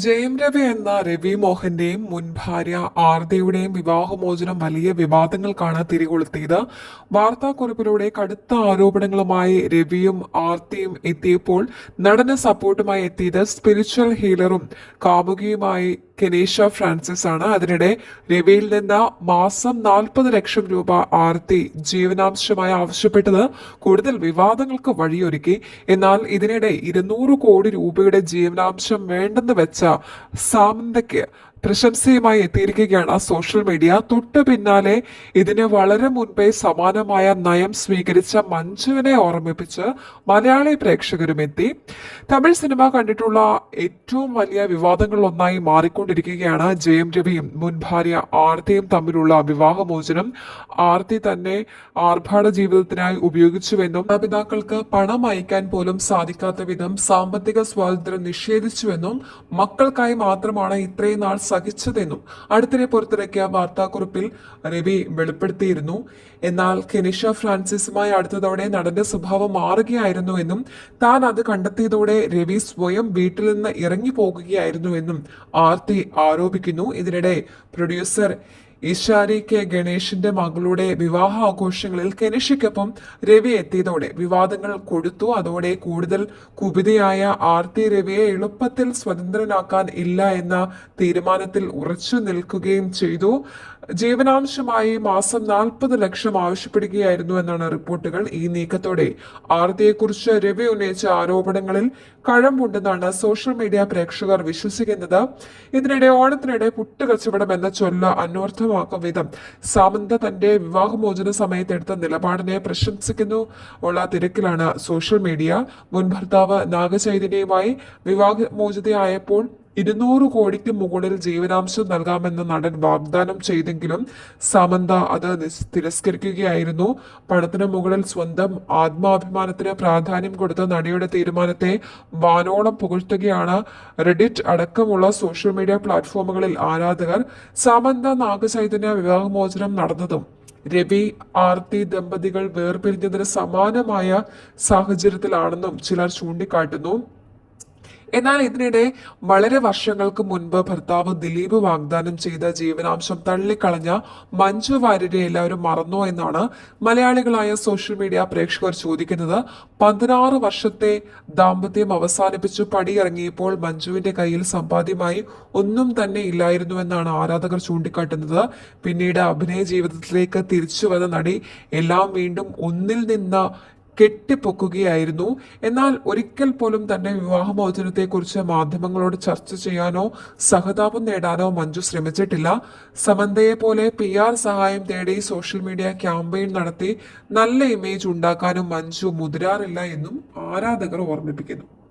ജയം രവി എന്ന രവി മോഹന്റെയും മുൻ ഭാര്യ ആർദയുടെയും വിവാഹമോചനം വലിയ വിവാദങ്ങൾക്കാണ് തിരികൊളുത്തിയത്. വാർത്താക്കുറിപ്പിലൂടെ കടുത്ത ആരോപണങ്ങളുമായി രവിയും ആർത്തിയും എത്തിയപ്പോൾ നടന സപ്പോർട്ടുമായി എത്തിയത് സ്പിരിച്വൽ ഹീലറും കാമുകിയുമായി കെനീഷ ഫ്രാൻസിസ് ആണ്. അതിനിടെ രവിയിൽ നിന്ന് മാസം നാൽപ്പത് ലക്ഷം രൂപ ആർത്തി ജീവനാംശമായി ആവശ്യപ്പെട്ടത് കൂടുതൽ വിവാദങ്ങൾക്ക് വഴിയൊരുക്കി. എന്നാൽ ഇതിനിടെ ഇരുന്നൂറ് കോടി രൂപയുടെ ജീവനാംശം വേണ്ടെന്ന് വെച്ച സാമന്തയ്ക്ക് പ്രശംസയുമായി എത്തിയിരിക്കുകയാണ് സോഷ്യൽ മീഡിയ തൊട്ടു പിന്നാലെ ഇതിന് വളരെ മുൻപേ സമാനമായ നയം സ്വീകരിച്ച മഞ്ജുവിനെ ഓർമ്മിപ്പിച്ച് മലയാളി പ്രേക്ഷകരും എത്തി. തമിഴ് സിനിമ കണ്ടിട്ടുള്ള ഏറ്റവും വലിയ വിവാദങ്ങളിലൊന്നായി മാറിക്കൊണ്ടിരിക്കുകയാണ് ജയം രവിയും. മുൻ ഭാര്യ ആർത്തിയും തമ്മിലുള്ള വിവാഹമോചനം ആർത്തി തന്നെ ആർഭാട ജീവിതത്തിനായി ഉപയോഗിച്ചുവെന്നും മാതാപിതാക്കൾക്ക് പണം അയക്കാൻ പോലും സാധിക്കാത്ത വിധം സാമ്പത്തിക സ്വാതന്ത്ര്യം നിഷേധിച്ചുവെന്നും മക്കൾക്കായി മാത്രമാണ് ഇത്രയും നാൾ സഹിച്ചതെന്നും അടുത്തിടെ പുറത്തിറക്കിയ വാർത്താക്കുറിപ്പിൽ രവി വെളിപ്പെടുത്തിയിരുന്നു. എന്നാൽ കെനിഷ ഫ്രാൻസിസുമായി അടുത്തതോടെ നടന്റെ സ്വഭാവം മാറുകയായിരുന്നു എന്നും താൻ അത് കണ്ടെത്തിയതോടെ രവി സ്വയം വീട്ടിൽ നിന്ന് ഇറങ്ങി പോകുകയായിരുന്നു എന്നും ആർത്തി ആരോപിക്കുന്നു. ഇതിനിടെ പ്രൊഡ്യൂസർ ഈശാരി കെ ഗണേഷിന്റെ മകളുടെ വിവാഹ ആഘോഷങ്ങളിൽ കെനിഷയ്ക്കൊപ്പം രവി എത്തിയതോടെ വിവാദങ്ങൾ കൊടുത്തു അതോടെ കൂടുതൽ കുപിതയായ ആർത്തി രവിയെ എളുപ്പത്തിൽ സ്വതന്ത്രനാക്കാൻ ഇല്ല എന്ന തീരുമാനത്തിൽ ഉറച്ചു നിൽക്കുകയും ചെയ്തു. ജീവനാംശമായി മാസം നാൽപ്പത് ലക്ഷം ആവശ്യപ്പെടുകയായിരുന്നു എന്നാണ് റിപ്പോർട്ടുകൾ. ഈ നീക്കത്തോടെ ആർത്തിയെക്കുറിച്ച് രവി ഉന്നയിച്ച ആരോപണങ്ങളിൽ കഴമ്പുണ്ടെന്നാണ് സോഷ്യൽ മീഡിയ പ്രേക്ഷകർ വിശ്വസിക്കുന്നത്. ഇതിനിടെ ഓണത്തിനിടെ പുട്ടുകച്ചവടം എന്ന ചൊല്ല അന്വർത്ഥമാക്കും വിധം സാമന്ത തന്റെ വിവാഹമോചന സമയത്ത് എടുത്ത നിലപാടിനെ പ്രശംസിക്കുന്നു. ഉള്ള തിരക്കിലാണ് സോഷ്യൽ മീഡിയ മുൻ ഭർത്താവ് നാഗചൈതന്യയുമായി വിവാഹമോചിതയായപ്പോൾ ഇരുന്നൂറ് കോടിക്ക് മുകളിൽ ജീവനാംശം നൽകാമെന്ന് നടൻ വാഗ്ദാനം ചെയ്തെങ്കിലും സമന്ത അത് തിരസ്കരിക്കുകയായിരുന്നു. പണത്തിന് മുകളിൽ സ്വന്തം ആത്മാഭിമാനത്തിന് പ്രാധാന്യം കൊടുത്ത നടിയുടെ തീരുമാനത്തെ വാനോളം പുകഴ്ത്തുകയാണ് റെഡിറ്റ് അടക്കമുള്ള സോഷ്യൽ മീഡിയ പ്ലാറ്റ്ഫോമുകളിൽ ആരാധകർ സമന്ത നാഗചൈതന്യ വിവാഹമോചനം നടന്നതും. രവി ആർത്തി ദമ്പതികൾ വേർപിരിഞ്ഞതിന് സമാനമായ സാഹചര്യത്തിലാണെന്നും ചിലർ ചൂണ്ടിക്കാട്ടുന്നു. എന്നാൽ ഇതിനിടെ വളരെ വർഷങ്ങൾക്ക് മുൻപ് ഭർത്താവ് ദിലീപ് വാഗ്ദാനം ചെയ്ത ജീവനാംശം തള്ളിക്കളഞ്ഞ മഞ്ജു വാര്യരെ എല്ലാവരും മറന്നോ എന്നാണ് മലയാളികളായ സോഷ്യൽ മീഡിയ പ്രേക്ഷകർ ചോദിക്കുന്നത്. പതിനാറ് വർഷത്തെ ദാമ്പത്യം അവസാനിപ്പിച്ചു പടിയിറങ്ങിയപ്പോൾ മഞ്ജുവിന്റെ കയ്യിൽ സമ്പാദ്യമായി ഒന്നും തന്നെ ഇല്ലായിരുന്നുവെന്നാണ് ആരാധകർ ചൂണ്ടിക്കാട്ടുന്നത്. പിന്നീട് അഭിനയ ജീവിതത്തിലേക്ക് തിരിച്ചു വന്ന നടി എല്ലാം വീണ്ടും ഒന്നിൽ നിന്ന് കെട്ടിപ്പൊക്കുകയായിരുന്നു. എന്നാൽ ഒരിക്കൽ പോലും തന്റെ വിവാഹമോചനത്തെക്കുറിച്ച് മാധ്യമങ്ങളോട് ചർച്ച ചെയ്യാനോ സഹതാപം നേടാനോ മഞ്ജു ശ്രമിച്ചിട്ടില്ല. സമന്തയെ പോലെ പി ആർ സഹായം തേടി സോഷ്യൽ മീഡിയ ക്യാമ്പയിൻ നടത്തി നല്ല ഇമേജ് ഉണ്ടാക്കാനും മഞ്ജു മുതിരാറില്ല എന്നും ആരാധകർ ഓർമ്മിപ്പിക്കുന്നു.